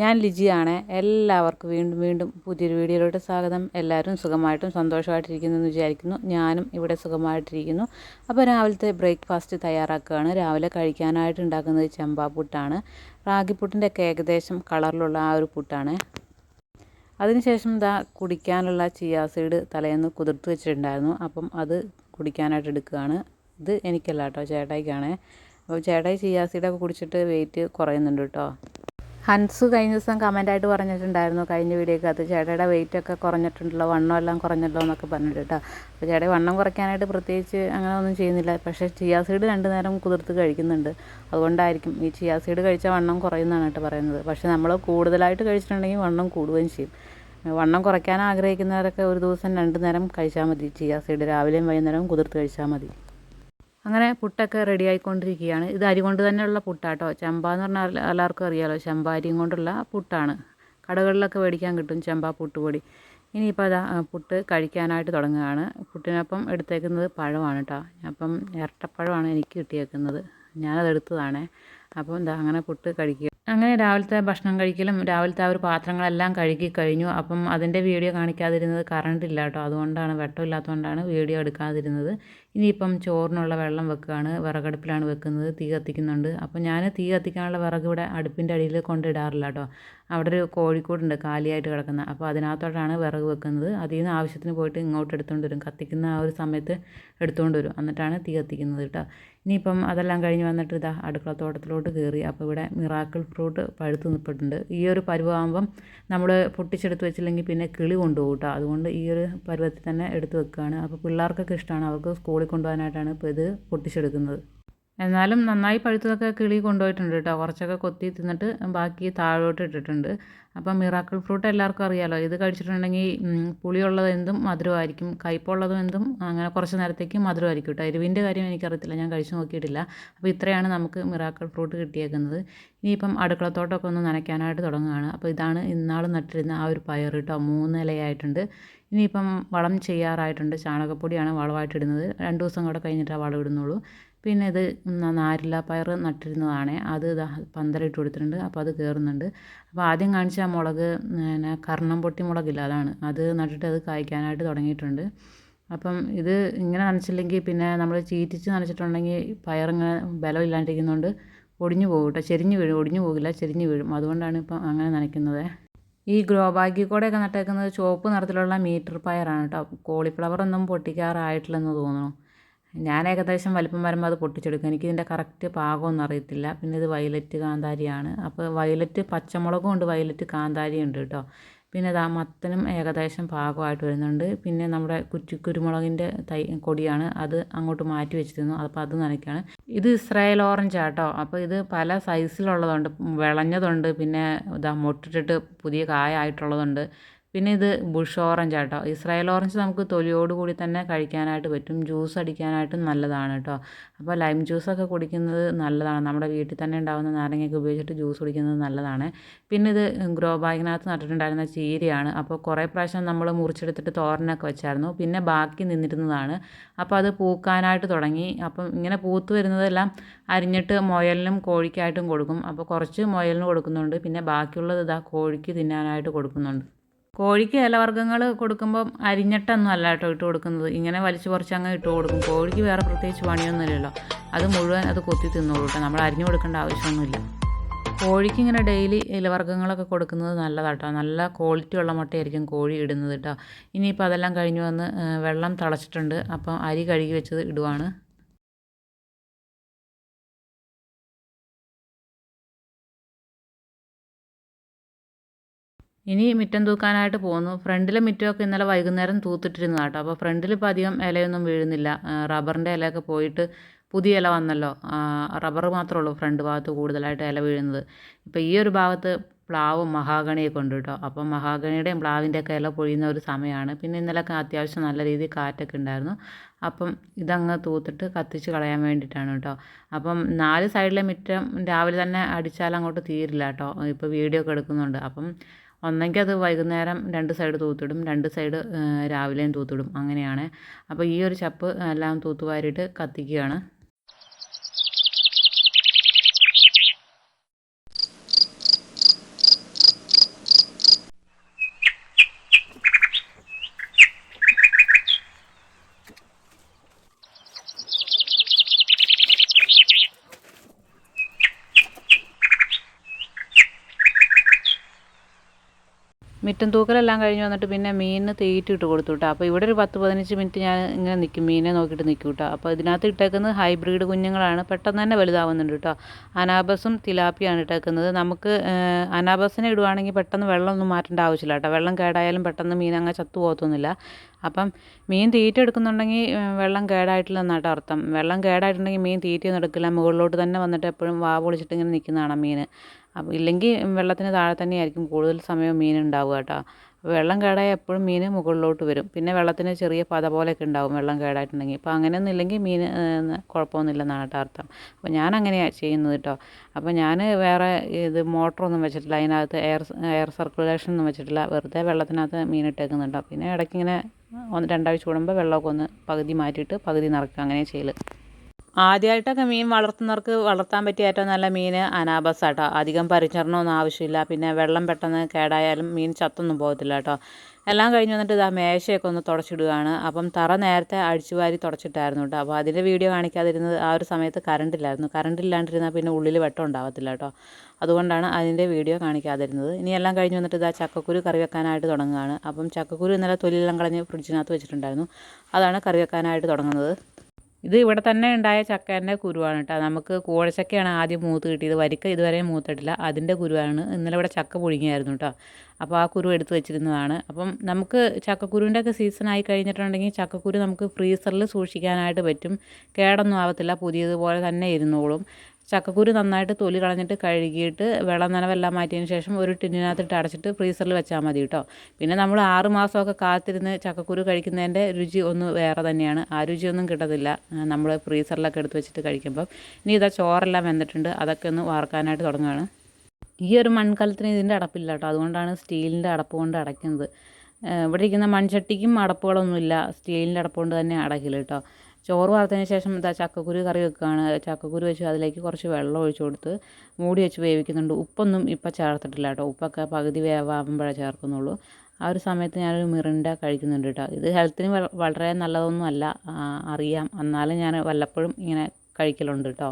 ഞാൻ ലിജിയാണ്. എല്ലാവർക്കും വീണ്ടും വീണ്ടും പുതിയൊരു വീഡിയോയിലോട്ട് സ്വാഗതം. എല്ലാവരും സുഖമായിട്ടും സന്തോഷമായിട്ടിരിക്കുന്നു എന്ന് വിചാരിക്കുന്നു. ഞാനും ഇവിടെ സുഖമായിട്ടിരിക്കുന്നു. അപ്പോൾ രാവിലത്തെ ബ്രേക്ക്ഫാസ്റ്റ് തയ്യാറാക്കുകയാണ്. രാവിലെ കഴിക്കാനായിട്ട് ഉണ്ടാക്കുന്നത് ചെമ്പാപ്പുട്ടാണ് റാഗിപ്പുട്ടിന്റെ ഒക്കെ ഏകദേശം കളറിലുള്ള ആ ഒരു പുട്ടാണ്. അതിനുശേഷം ഇതാ കുടിക്കാനുള്ള ചിയാസീഡ് തലേന്ന് കുതിർത്ത് വെച്ചിട്ടുണ്ടായിരുന്നു. അപ്പം അത് കുടിക്കാനായിട്ട് എടുക്കുകയാണ്. ഇത് എനിക്കല്ല കേട്ടോ ചേട്ടായിക്കാണ്. അപ്പോൾ ചേട്ടായി ചിയാസീഡൊക്കെ കുടിച്ചിട്ട് വെയിറ്റ് കുറയുന്നുണ്ട് കേട്ടോ. ഹൻസ് കഴിഞ്ഞ ദിവസം കമന്റായിട്ട് പറഞ്ഞിട്ടുണ്ടായിരുന്നു കഴിഞ്ഞ വീഡിയോക്കകത്ത് ചേട്ടയുടെ വെയിറ്റ് ഒക്കെ കുറഞ്ഞിട്ടുണ്ടല്ലോ വണ്ണം എല്ലാം കുറഞ്ഞല്ലോ എന്നൊക്കെ പറഞ്ഞിട്ട് കേട്ടോ അപ്പോൾ ചേട്ടൻ വണ്ണം കുറയ്ക്കാനായിട്ട് പ്രത്യേകിച്ച് അങ്ങനെ ഒന്നും ചെയ്യുന്നില്ല. പക്ഷേ ചിയാസീഡ് രണ്ട് നേരം കുതിർത്ത് കഴിക്കുന്നുണ്ട്. അതുകൊണ്ടായിരിക്കും ഈ ചിയാസീഡ് കഴിച്ചാൽ വണ്ണം കുറയുന്നതാണ് കേട്ടോ പറയുന്നത്. പക്ഷേ നമ്മൾ കൂടുതലായിട്ട് കഴിച്ചിട്ടുണ്ടെങ്കിൽ വണ്ണം കൂടുകയും ചെയ്യും. വണ്ണം കുറയ്ക്കാൻ ആഗ്രഹിക്കുന്നവരൊക്കെ ഒരു ദിവസം രണ്ട് നേരം കഴിച്ചാൽ മതി. ചിയാസീഡ് രാവിലെയും വൈകുന്നേരവും കുതിർത്ത് കഴിച്ചാൽ മതി. അങ്ങനെ പുട്ടൊക്കെ റെഡി ആയിക്കൊണ്ടിരിക്കുകയാണ്. ഇത് അരി കൊണ്ട് തന്നെയുള്ള പുട്ടാട്ടോ. ചെമ്പ എന്ന് പറഞ്ഞാൽ എല്ലാവർക്കും അറിയാമല്ലോ ചെമ്പ അരിയും കൊണ്ടുള്ള പുട്ടാണ്. കടകളിലൊക്കെ മേടിക്കാൻ കിട്ടും ചെമ്പ പുട്ടുപൊടി. ഇനിയിപ്പോൾ അതാ പുട്ട് കഴിക്കാനായിട്ട് തുടങ്ങുകയാണ്. പുട്ടിനൊപ്പം എടുത്തേക്കുന്നത് പഴമാണ് കേട്ടോ അപ്പം ഇരട്ടപ്പഴമാണ് എനിക്ക് കിട്ടിയേക്കുന്നത്. ഞാനത് എടുത്തതാണേ. അപ്പോൾ എന്താ അങ്ങനെ പുട്ട് കഴിക്കുക. അങ്ങനെ രാവിലത്തെ ഭക്ഷണം കഴിക്കലും രാവിലത്തെ ആ ഒരു പാത്രങ്ങളെല്ലാം കഴുകി കഴിഞ്ഞു. അപ്പം അതിന്റെ വീഡിയോ കാണിക്കാതിരുന്നത് കറണ്ട് ഇല്ല കേട്ടോ അതുകൊണ്ടാണ് വെട്ടമില്ലാത്തതുകൊണ്ടാണ് വീഡിയോ എടുക്കാതിരുന്നത്. ഇനിയിപ്പം ചോറിനുള്ള വെള്ളം വെക്കുകയാണ്. വിറകടുപ്പിലാണ് വെക്കുന്നത്. തീ കത്തിക്കുന്നുണ്ട്. അപ്പോൾ ഞാൻ തീ കത്തിക്കാനുള്ള വിറക് ഇവിടെ അടുപ്പിന്റെ അടിയിൽ കൊണ്ടിടാറില്ല കേട്ടോ. അവിടെ ഒരു കോഴിക്കോടുണ്ട് കാലിയായിട്ട് കിടക്കുന്ന. അപ്പോൾ അതിനകത്തോട്ടാണ് വിറക് വെക്കുന്നത്. അതിൽ നിന്ന് ആവശ്യത്തിന് പോയിട്ട് ഇങ്ങോട്ട് എടുത്തുകൊണ്ട് വരും. കത്തിക്കുന്ന ആ ഒരു സമയത്ത് എടുത്തുകൊണ്ട് വരും. എന്നിട്ടാണ് തീ കത്തിക്കുന്നത് കേട്ടോ. ഇനിയിപ്പം അതെല്ലാം കഴിഞ്ഞ് വന്നിട്ട് ഇതാ അടുക്കള തോട്ടത്തിലോട്ട് കയറി. അപ്പോൾ ഇവിടെ മിറാക്കിൾ ഫ്രൂട്ട് പഴുത്ത് നിൽപ്പിട്ടുണ്ട് ഈ ഒരു പരുവാകുമ്പം നമ്മൾ പൊട്ടിച്ചെടുത്ത് വെച്ചില്ലെങ്കിൽ പിന്നെ കിളി കൊണ്ടുപോകും കേട്ടോ. അതുകൊണ്ട് ഈ ഒരു പരുവത്തിൽ തന്നെ എടുത്ത് വെക്കുകയാണ്. അപ്പോൾ പിള്ളേർക്കൊക്കെ ഇഷ്ടമാണ്. അവർക്ക് സ്കൂളിൽ കൊണ്ടുപോകാനായിട്ടാണ് ഇപ്പോൾ ഇത് പൊട്ടിച്ചെടുക്കുന്നത്. എന്നാലും നന്നായി പഴുത്തതൊക്കെ കിളി കൊണ്ടുപോയിട്ടുണ്ട് കേട്ടോ. കുറച്ചൊക്കെ കൊത്തി തിന്നിട്ട് ബാക്കി താഴോട്ട് ഇട്ടിട്ടുണ്ട്. അപ്പം മിറാക്കിൾ ഫ്രൂട്ട് എല്ലാവർക്കും അറിയാലോ. ഇത് കഴിച്ചിട്ടുണ്ടെങ്കിൽ പുളിയുള്ളത് എന്തും മധുരമായിരിക്കും. കയ്പുള്ളതും എന്തും അങ്ങനെ കുറച്ച് നേരത്തേക്ക് മധുരമായിരിക്കും കേട്ടോ. എരിവിന്റെ കാര്യം എനിക്കറിയത്തില്ല. ഞാൻ കഴിച്ചു നോക്കിയിട്ടില്ല. അപ്പോൾ ഇത്രയാണ് നമുക്ക് മിറാക്കിൾ ഫ്രൂട്ട് കിട്ടിയേക്കുന്നത്. ഇനിയിപ്പം അടുക്കളത്തോട്ടമൊക്കെ ഒന്ന് നനയ്ക്കാനായിട്ട് തുടങ്ങുകയാണ്. അപ്പോൾ ഇതാണ് ഇന്നാൾ നട്ടിരുന്ന ആ ഒരു പയർ കേട്ടോ. മൂന്ന് ഇലയായിട്ടുണ്ട്. ഇനിയിപ്പം വളം ചെയ്യാറായിട്ടുണ്ട്. ചാണകപ്പൊടിയാണ് വളമായിട്ടിടുന്നത്. രണ്ട് ദിവസം കൂടെ ആ വളം ഇടുന്നുള്ളൂ പിന്നെ ഇത് നാരില്ല പയർ നട്ടിരുന്നതാണ്. അത് പന്തലിട്ട് കൊടുത്തിട്ടുണ്ട്. അപ്പോൾ അത് കയറുന്നുണ്ട് അപ്പോൾ ആദ്യം കാണിച്ച മുളക് പിന്നെ കർണം പൊട്ടി മുളകില്ല അതാണ്. അത് നട്ടിട്ട് അത് കായ്ക്കാനായിട്ട് തുടങ്ങിയിട്ടുണ്ട്. അപ്പം ഇത് ഇങ്ങനെ നനച്ചില്ലെങ്കിൽ പിന്നെ നമ്മൾ ചീറ്റിച്ച് നനച്ചിട്ടുണ്ടെങ്കിൽ പയറിങ്ങനെ ബലമില്ലാണ്ടിരിക്കുന്നതുകൊണ്ട് ഒടിഞ്ഞു പോകും കേട്ടോ. ചെരിഞ്ഞ് വീഴും. ഒടിഞ്ഞു പോകില്ല. ചെരിഞ്ഞ് വീഴും. അതുകൊണ്ടാണ് ഇപ്പം അങ്ങനെ നനയ്ക്കുന്നത്. ഈ ഗ്രോ ബാഗിൽ കൂടെയൊക്കെ നട്ടേക്കുന്നത് ചുവപ്പ് നിറത്തിലുള്ള മീറ്റർ പയറാണ് കേട്ടോ. കോളിഫ്ലവർ ഒന്നും പൊട്ടിക്കാറായിട്ടില്ലെന്ന് തോന്നുന്നു. ഞാൻ ഏകദേശം വലിപ്പം വരുമ്പോൾ അത് പൊട്ടിച്ചെടുക്കും. എനിക്കിതിന്റെ കറക്റ്റ് പാകമൊന്നും അറിയത്തില്ല. പിന്നെ ഇത് വയലറ്റ് കാന്താരിയാണ്. അപ്പോൾ വയലറ്റ് പച്ചമുളകും ഉണ്ട് വയലറ്റ് കാന്താരിയും ഉണ്ട് കേട്ടോ. പിന്നെ ഇതാ മത്തനും ഏകദേശം പാകമായിട്ട് വരുന്നുണ്ട്. പിന്നെ നമ്മുടെ കുറ്റി കുരുമുളകിന്റെ തൈ കൊടിയാണ്. അത് അങ്ങോട്ട് മാറ്റി വെച്ചിരുന്നു. അപ്പോൾ അത് നനയ്ക്കുകയാണ് ഇത് ഇസ്രായേൽ ഓറഞ്ച് ആട്ടോ. അപ്പോൾ ഇത് പല സൈസിലുള്ളതുണ്ട് വിളഞ്ഞതുണ്ട്. പിന്നെ ഇതാ മൊട്ടിട്ടിട്ട് പുതിയ കായ ആയിട്ടുള്ളതുണ്ട്. പിന്നെ ഇത് ബുഷ് ഓറഞ്ച് ആട്ടോ. ഇസ്രായേൽ ഓറഞ്ച് നമുക്ക് തൊലിയോട് കൂടി തന്നെ കഴിക്കാനായിട്ട് പറ്റും. ജ്യൂസ് അടിക്കാനായിട്ടും നല്ലതാണ് കേട്ടോ അപ്പോൾ ലൈം ജ്യൂസൊക്കെ കുടിക്കുന്നത് നല്ലതാണ്. നമ്മുടെ വീട്ടിൽ തന്നെ ഉണ്ടാകുന്ന നാരങ്ങയൊക്കെ ഉപയോഗിച്ചിട്ട് ജ്യൂസ് കുടിക്കുന്നത് നല്ലതാണ്. പിന്നെ ഇത് ഗ്രോ ബാഗിനകത്ത് നട്ടിട്ടുണ്ടായിരുന്ന ചീരയാണ്. അപ്പോൾ കുറേ പ്രാവശ്യം നമ്മൾ മുറിച്ചെടുത്തിട്ട് തോരനൊക്കെ വെച്ചായിരുന്നു. പിന്നെ ബാക്കി നിന്നിരുന്നതാണ്. അപ്പോൾ അത് പൂക്കാനായിട്ട് തുടങ്ങി. അപ്പം ഇങ്ങനെ പൂത്ത് വരുന്നതെല്ലാം അരിഞ്ഞിട്ട് മുയലിനും കോഴിക്കായിട്ടും കൊടുക്കും. അപ്പോൾ കുറച്ച് മുയലിന് കൊടുക്കുന്നുണ്ട്. പിന്നെ ബാക്കിയുള്ളത് ഇതാ കോഴിക്ക് തിന്നാനായിട്ട് കൊടുക്കുന്നുണ്ട്. കോഴിക്ക് ഇലവർഗങ്ങൾ കൊടുക്കുമ്പം അരിഞ്ഞിട്ടൊന്നും അല്ല കേട്ടോ ഇട്ട് കൊടുക്കുന്നത്. ഇങ്ങനെ വലിച്ചു കുറച്ച് അങ്ങ് ഇട്ട് കൊടുക്കും. കോഴിക്ക് വേറെ പ്രത്യേകിച്ച് പണിയൊന്നുമില്ലല്ലോ. അത് മുഴുവൻ അത് കൊത്തി തിന്നോളൂ കേട്ടോ. നമ്മൾ അരിഞ്ഞു കൊടുക്കേണ്ട ആവശ്യമൊന്നുമില്ല. കോഴിക്ക് ഇങ്ങനെ ഡെയിലി ഇലവർഗങ്ങളൊക്കെ കൊടുക്കുന്നത് നല്ലതാട്ടോ. നല്ല ക്വാളിറ്റി ഉള്ള മുട്ടയായിരിക്കും കോഴി ഇടുന്നത് കേട്ടോ. ഇനിയിപ്പോൾ അതെല്ലാം കഴിഞ്ഞു വന്ന് വെള്ളം തളച്ചിട്ടുണ്ട്. അപ്പം അരി കഴുകി വെച്ചത് ഇടുവാണ്. ഇനി മുറ്റം തൂക്കാനായിട്ട് പോകുന്നു. ഫ്രണ്ടിലെ മുറ്റമൊക്കെ ഇന്നലെ വൈകുന്നേരം തൂത്തിട്ടിരുന്നതാണ് കേട്ടോ. അപ്പോൾ ഫ്രണ്ടിൽ ഇപ്പോൾ അധികം ഇലയൊന്നും വീഴുന്നില്ല. റബ്ബറിന്റെ ഇലയൊക്കെ പോയിട്ട് പുതിയ ഇല വന്നല്ലോ. റബ്ബർ മാത്രമേ ഉള്ളൂ ഫ്രണ്ട് ഭാഗത്ത് കൂടുതലായിട്ട് ഇല വീഴുന്നത്. ഇപ്പോൾ ഈ ഒരു ഭാഗത്ത് പ്ലാവും മഹാഗണിയൊക്കെ ഉണ്ട് കേട്ടോ. അപ്പം മഹാഗണിയുടെയും പ്ലാവിന്റെയൊക്കെ ഇല പൊഴിയുന്ന ഒരു സമയമാണ്. പിന്നെ ഇന്നലെയൊക്കെ അത്യാവശ്യം നല്ല രീതിയിൽ കാറ്റൊക്കെ ഉണ്ടായിരുന്നു. അപ്പം ഇതങ്ങ് തൂത്തിട്ട് കത്തിച്ച് കളയാൻ വേണ്ടിയിട്ടാണ് കേട്ടോ. അപ്പം നാല് സൈഡിലെ മുറ്റം രാവിലെ തന്നെ അടിച്ചാൽ അങ്ങോട്ട് തീരില്ല കേട്ടോ. ഇപ്പോൾ വീഡിയോ ഒക്കെ എടുക്കുന്നുണ്ട്. അപ്പം ഒന്നെങ്കിൽ അത് വൈകുന്നേരം രണ്ട് സൈഡ് തൂത്തിടും രണ്ട് സൈഡ് രാവിലെയും തൂത്തിടും. അങ്ങനെയാണ്. അപ്പോൾ ഈ ഒരു ചപ്പ് എല്ലാം തൂത്തുവാരിയിട്ട് കത്തിക്കുകയാണ്. മിറ്റം തൂക്കലെല്ലാം കഴിഞ്ഞ് വന്നിട്ട് പിന്നെ മീനിന് തീറ്റ ഇട്ട് കൊടുത്തു കേട്ടോ അപ്പോൾ ഇവിടെ ഒരു പത്ത് പതിനഞ്ച് മിനിറ്റ് ഞാൻ ഇങ്ങനെ നിൽക്കും മീനെ നോക്കിയിട്ട് നിൽക്കും കേട്ടോ അപ്പോൾ ഇതിനകത്ത് ഇട്ടേക്കുന്നത് ഹൈബ്രിഡ് കുഞ്ഞുങ്ങളാണ്. പെട്ടെന്ന് തന്നെ വലുതാവുന്നുണ്ട് കേട്ടോ അനാബസും തിലാപ്പിയാണ് ഇട്ടേക്കുന്നത്. നമുക്ക് അനാബസിനെ ഇടുവാണെങ്കിൽ പെട്ടെന്ന് വെള്ളമൊന്നും മാറ്റേണ്ട ആവശ്യമില്ല കേട്ടോ വെള്ളം കേടായാലും പെട്ടെന്ന് മീൻ അങ്ങ് ചത്തു പോകത്തൊന്നുമില്ല. അപ്പം മീൻ തീറ്റ എടുക്കുന്നുണ്ടെങ്കിൽ വെള്ളം കേടായിട്ടില്ല എന്നാട്ടോ അർത്ഥം. വെള്ളം കേടായിട്ടുണ്ടെങ്കിൽ മീൻ തീറ്റയൊന്നും എടുക്കില്ല. മുകളിലോട്ട് തന്നെ വന്നിട്ട് എപ്പോഴും വാ പൊളിച്ചിട്ട് ഇങ്ങനെ നിൽക്കുന്നതാണ് മീൻ. അപ്പോൾ ഇല്ലെങ്കിൽ വെള്ളത്തിന് താഴെ തന്നെയായിരിക്കും കൂടുതൽ സമയം മീൻ ഉണ്ടാവുക കേട്ടോ. വെള്ളം കേടായ എപ്പോഴും മീൻ മുകളിലോട്ട് വരും. പിന്നെ വെള്ളത്തിന് ചെറിയ പത പോലെയൊക്കെ ഉണ്ടാവും വെള്ളം കേടായിട്ടുണ്ടെങ്കിൽ. അപ്പോൾ അങ്ങനെയൊന്നും ഇല്ലെങ്കിൽ മീൻ കുഴപ്പമൊന്നുമില്ലെന്നാണ് കേട്ടോ അർത്ഥം. അപ്പോൾ ഞാൻ അങ്ങനെയാണ് ചെയ്യുന്നത് കേട്ടോ അപ്പോൾ ഞാൻ വേറെ ഇത് മോട്ടറൊന്നും വെച്ചിട്ടില്ല. അതിനകത്ത് എയർ എയർ സർക്കുലേഷൻ ഒന്നും വെച്ചിട്ടില്ല. വെറുതെ വെള്ളത്തിനകത്ത് മീൻ ഇട്ടേക്കുന്നുണ്ടോ. പിന്നെ ഇടയ്ക്ക് ഇങ്ങനെ ഒന്ന് രണ്ടാഴ്ച കൂടുമ്പോൾ വെള്ളമൊക്കെ ഒന്ന് പകുതി മാറ്റിയിട്ട് പകുതി നിറക്കുക അങ്ങനെ ചെയ്യൽ ആദ്യമായിട്ടൊക്കെ മീൻ വളർത്തുന്നവർക്ക് വളർത്താൻ പറ്റിയ ഏറ്റവും നല്ല മീൻ അനാബസ് അധികം പരിചരണമൊന്നും ആവശ്യമില്ല. പിന്നെ വെള്ളം പെട്ടെന്ന് കേടായാലും മീൻ ചത്തൊന്നും പോകത്തില്ല കേട്ടോ. എല്ലാം കഴിഞ്ഞ് വന്നിട്ട് ഇതാ മേശയൊക്കെ ഒന്ന് തുടച്ചിടുകയാണ്. അപ്പം തറ നേരത്തെ അഴിച്ചു വാരി തുടച്ചിട്ടായിരുന്നു കേട്ടോ. അപ്പോൾ അതിന്റെ വീഡിയോ കാണിക്കാതിരുന്നത് ആ ഒരു സമയത്ത് കറണ്ട് ഇല്ലായിരുന്നു കറണ്ട് ഇല്ലാണ്ടിരുന്നാൽ പിന്നെ ഉള്ളിൽ വെട്ടം ഉണ്ടാവത്തില്ല കേട്ടോ. അതുകൊണ്ടാണ് അതിന്റെ വീഡിയോ കാണിക്കാതിരുന്നത്. ഇനി എല്ലാം കഴിഞ്ഞ് വന്നിട്ട് ഇതാ ചക്കക്കുരു കറി വെക്കാനായിട്ട് തുടങ്ങുകയാണ്. അപ്പം ചക്കക്കുരു ഇന്നലെ തൊലിയെല്ലാം കളഞ്ഞ് ഫ്രിഡ്ജിനകത്ത് വെച്ചിട്ടുണ്ടായിരുന്നു. അതാണ് കറി വെക്കാനായിട്ട് തുടങ്ങുന്നത്. ഇത് ഇവിടെ തന്നെ ഉണ്ടായ ചക്കേന്റെ കുരുവാണ് കേട്ടോ. നമുക്ക് കൂഴച്ചക്കയാണ് ആദ്യം മൂത്ത് കിട്ടിയത്. വരിക്ക ഇതുവരെ മൂത്തിട്ടില്ല. അതിന്റെ കുരുവാണ്. ഇന്നലെ ഇവിടെ ചക്ക പുഴുങ്ങിയായിരുന്നു കേട്ടോ. അപ്പോൾ ആ കുരു എടുത്ത് വെച്ചിരുന്നതാണ്. അപ്പം നമുക്ക് ചക്കക്കുരുവിന്റെ ഒക്കെ സീസൺ ആയി കഴിഞ്ഞിട്ടുണ്ടെങ്കിൽ ചക്കക്കുരു നമുക്ക് ഫ്രീസറിൽ സൂക്ഷിക്കാനായിട്ട് പറ്റും. കേടൊന്നും ആവത്തില്ല. പുതിയതുപോലെ തന്നെ ഇരുന്നോളും. ചക്കക്കുരു നന്നായിട്ട് തൊലി കളഞ്ഞിട്ട് കഴുകിയിട്ട് വെള്ളം നനവെല്ലാം മാറ്റിയതിന് ശേഷം ഒരു ടിന്നിനകത്തിട്ട് അടച്ചിട്ട് ഫ്രീസറിൽ വെച്ചാൽ മതി കേട്ടോ. പിന്നെ നമ്മൾ ആറ് മാസമൊക്കെ കാത്തിരുന്ന് ചക്കക്കുരു കഴിക്കുന്നതിന്റെ രുചി ഒന്ന് വേറെ തന്നെയാണ്. ആ രുചിയൊന്നും കിട്ടത്തില്ല. നമ്മൾ ഫ്രീസറിലൊക്കെ എടുത്ത് വെച്ചിട്ട് കഴിക്കുമ്പം. ഇനി ഇതാ ചോറെല്ലാം വെന്തിട്ടുണ്ട്. അതൊക്കെ ഒന്ന് വാർക്കാനായിട്ട് തുടങ്ങുകയാണ് ഈ ഒരു മൺകലത്തിന് ഇതിന്റെ അടപ്പില്ല കേട്ടോ. അതുകൊണ്ടാണ് സ്റ്റീലിന്റെ അടപ്പ് കൊണ്ട് അടയ്ക്കുന്നത്. ഇവിടെ ഇരിക്കുന്ന മൺചട്ടിക്കും അടപ്പുകളൊന്നുമില്ല. സ്റ്റീലിന്റെ അടപ്പ് കൊണ്ട് തന്നെ അടയ്ക്കില്ല കേട്ടോ. ചോറ് വാർത്തതിന് ശേഷം എന്താ ചക്കക്കുരു കറി വെക്കുകയാണ് ചക്കക്കുരു വെച്ച് അതിലേക്ക് കുറച്ച് വെള്ളം ഒഴിച്ചു കൊടുത്ത് മൂടി വെച്ച് വേവിക്കുന്നുണ്ട്. ഉപ്പൊന്നും ഇപ്പം ചേർത്തിട്ടില്ല കേട്ടോ. ഉപ്പൊക്കെ പകുതി വേവാകുമ്പോഴേ ചേർക്കുന്നുള്ളൂ. ആ ഒരു സമയത്ത് ഞാനൊരു മിറിണ്ട കഴിക്കുന്നുണ്ട് കേട്ടോ. ഇത് ഹെൽത്തിന് വളരെ നല്ലതൊന്നും അല്ല അറിയാം. എന്നാലും ഞാൻ വല്ലപ്പോഴും ഇങ്ങനെ കഴിക്കലുണ്ട് കേട്ടോ.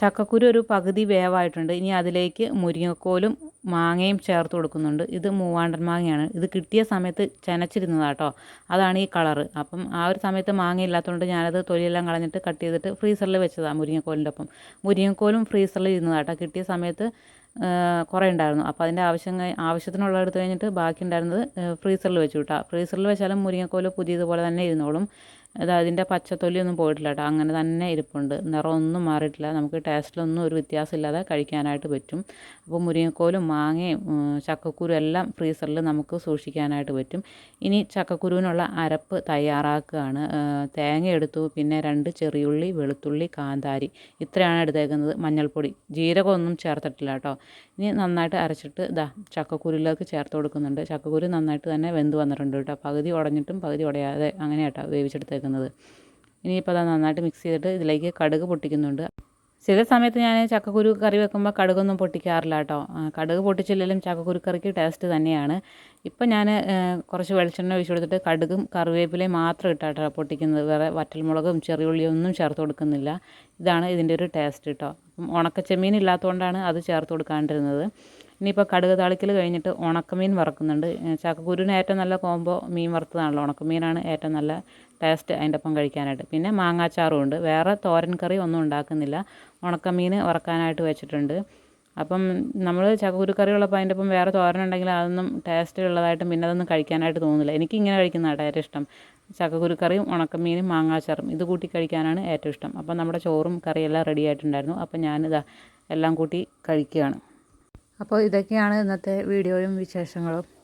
ചക്കക്കുരു ഒരു പകുതി വേവായിട്ടുണ്ട്. ഇനി അതിലേക്ക് മുരിങ്ങക്കോലും മാങ്ങയും ചേർത്ത് കൊടുക്കുന്നുണ്ട്. ഇത് മൂവാണ്ടൻ മാങ്ങയാണ്. ഇത് കിട്ടിയ സമയത്ത് ചെനച്ചിരുന്നതാട്ടോ. അതാണ് ഈ കളറ്. അപ്പം ആ ഒരു സമയത്ത് മാങ്ങ ഇല്ലാത്തതുകൊണ്ട് ഞാനത് തൊലിയെല്ലാം കളഞ്ഞിട്ട് കട്ട് ചെയ്തിട്ട് ഫ്രീസറിൽ വെച്ചതാണ് മുരിങ്ങക്കോലിന്റെ ഒപ്പം മുരിങ്ങക്കോലും ഫ്രീസറിൽ ഇരുന്നതാട്ടോ. കിട്ടിയ സമയത്ത് കുറേ ഉണ്ടായിരുന്നു. അപ്പോൾ അതിന്റെ ആവശ്യം ആവശ്യത്തിനുള്ള എടുത്ത് കഴിഞ്ഞിട്ട് ബാക്കി ഉണ്ടായിരുന്നത് ഫ്രീസറിൽ വെച്ചു കിട്ടാം ഫ്രീസറിൽ വെച്ചാലും മുരിങ്ങക്കോൽ പുതിയതുപോലെ തന്നെ ഇരുന്നോളും. അത് അതിന്റെ പച്ചത്തൊലിയൊന്നും പോയിട്ടില്ല കേട്ടോ അങ്ങനെ തന്നെ ഇരിപ്പുണ്ട്. നിറമൊന്നും മാറിയിട്ടില്ല. നമുക്ക് ടേസ്റ്റിലൊന്നും ഒരു വ്യത്യാസമില്ലാതെ കഴിക്കാനായിട്ട് പറ്റും. അപ്പോൾ മുരിങ്ങക്കോലും മാങ്ങയും ചക്കക്കുരു എല്ലാം ഫ്രീസറിൽ നമുക്ക് സൂക്ഷിക്കാനായിട്ട് പറ്റും. ഇനി ചക്കക്കുരുവിനുള്ള അരപ്പ് തയ്യാറാക്കുകയാണ്. തേങ്ങ എടുത്തു. പിന്നെ രണ്ട് ചെറിയുള്ളി വെളുത്തുള്ളി കാന്താരി. ഇത്രയാണ് എടുത്തേക്കുന്നത്. മഞ്ഞൾപ്പൊടി. ജീരകമൊന്നും ചേർത്തിട്ടില്ല കേട്ടോ. ഇനി നന്നായിട്ട് അരച്ചിട്ട് ഇതാ ചക്കക്കുരുലേക്ക് ചേർത്ത് കൊടുക്കുന്നുണ്ട്. ചക്കക്കുരു നന്നായിട്ട് തന്നെ വെന്ത് വന്നിട്ടുണ്ട് കേട്ടോ. പകുതി ഉടഞ്ഞിട്ടും പകുതി ഉടയാതെ അങ്ങനെ കേട്ടോ വേവിച്ചെടുത്തേക്കുന്നത്. ഇനിയിപ്പോൾ അത് നന്നായിട്ട് മിക്സ് ചെയ്തിട്ട് ഇതിലേക്ക് കടുക് പൊട്ടിക്കുന്നുണ്ട്. ചില സമയത്ത് ഞാൻ ചക്കക്കുരു കറി വെക്കുമ്പോൾ കടുകൊന്നും പൊട്ടിക്കാറില്ല കേട്ടോ കടുക് പൊട്ടിച്ചില്ലെങ്കിലും ചക്കക്കുരു കറിക്ക് ടേസ്റ്റ് തന്നെയാണ്. ഇപ്പം ഞാൻ കുറച്ച് വെളിച്ചെണ്ണ ഒഴിച്ചു കൊടുത്തിട്ട് കടുകും കറിവേപ്പിലയും മാത്രം ഇട്ടാട്ടോ പൊട്ടിക്കുന്നത്. വേറെ വറ്റൽമുളകും ചെറിയുള്ളിയും ഒന്നും ചേർത്ത് കൊടുക്കുന്നില്ല. ഇതാണ് ഇതിന്റെ ഒരു ടേസ്റ്റ് കേട്ടോ ഉണക്കച്ചെമ്മീൻ ഇല്ലാത്തതുകൊണ്ടാണ് അത് ചേർത്ത് കൊടുക്കാണ്ടിരുന്നത്. ഇനിയിപ്പോൾ കടുക് താളിക്കൽ കഴിഞ്ഞിട്ട് ഉണക്കമീൻ വറക്കുന്നുണ്ട്. ചക്കക്കുരുവിന് ഏറ്റവും നല്ല കോമ്പോ മീൻ വറുത്തതാണല്ലോ. ഉണക്കമീനാണ് ഏറ്റവും നല്ല ടേസ്റ്റ് അതിന്റെ ഒപ്പം കഴിക്കാനായിട്ട്. പിന്നെ മാങ്ങാച്ചാറും ഉണ്ട്. വേറെ തോരൻ കറി ഒന്നും ഉണ്ടാക്കുന്നില്ല. ഉണക്കമീൻ വറക്കാനായിട്ട് വെച്ചിട്ടുണ്ട്. അപ്പം നമ്മൾ ചക്കക്കുരു കറി ഉള്ളപ്പോൾ അതിന്റെ ഒപ്പം വേറെ തോരൻ ഉണ്ടെങ്കിൽ അതൊന്നും ടേസ്റ്റ് ഉള്ളതായിട്ടും പിന്നെ അതൊന്നും കഴിക്കാനായിട്ട് തോന്നുന്നില്ല. എനിക്ക് ഇങ്ങനെ കഴിക്കുന്നതാണ് ഏറ്റവും ഇഷ്ടം. ചക്കക്കുരു കറിയും ഉണക്കമീനും മാങ്ങാച്ചാറും ഇത് കൂട്ടി കഴിക്കാനാണ് ഏറ്റവും ഇഷ്ടം. അപ്പം നമ്മുടെ ചോറും കറിയെല്ലാം റെഡി ആയിട്ടുണ്ടായിരുന്നു. അപ്പം ഞാനിതാ എല്ലാം കൂട്ടി കഴിക്കുകയാണ്. അപ്പോൾ ഇതൊക്കെയാണ് ഇന്നത്തെ വീഡിയോയും വിശേഷങ്ങളും.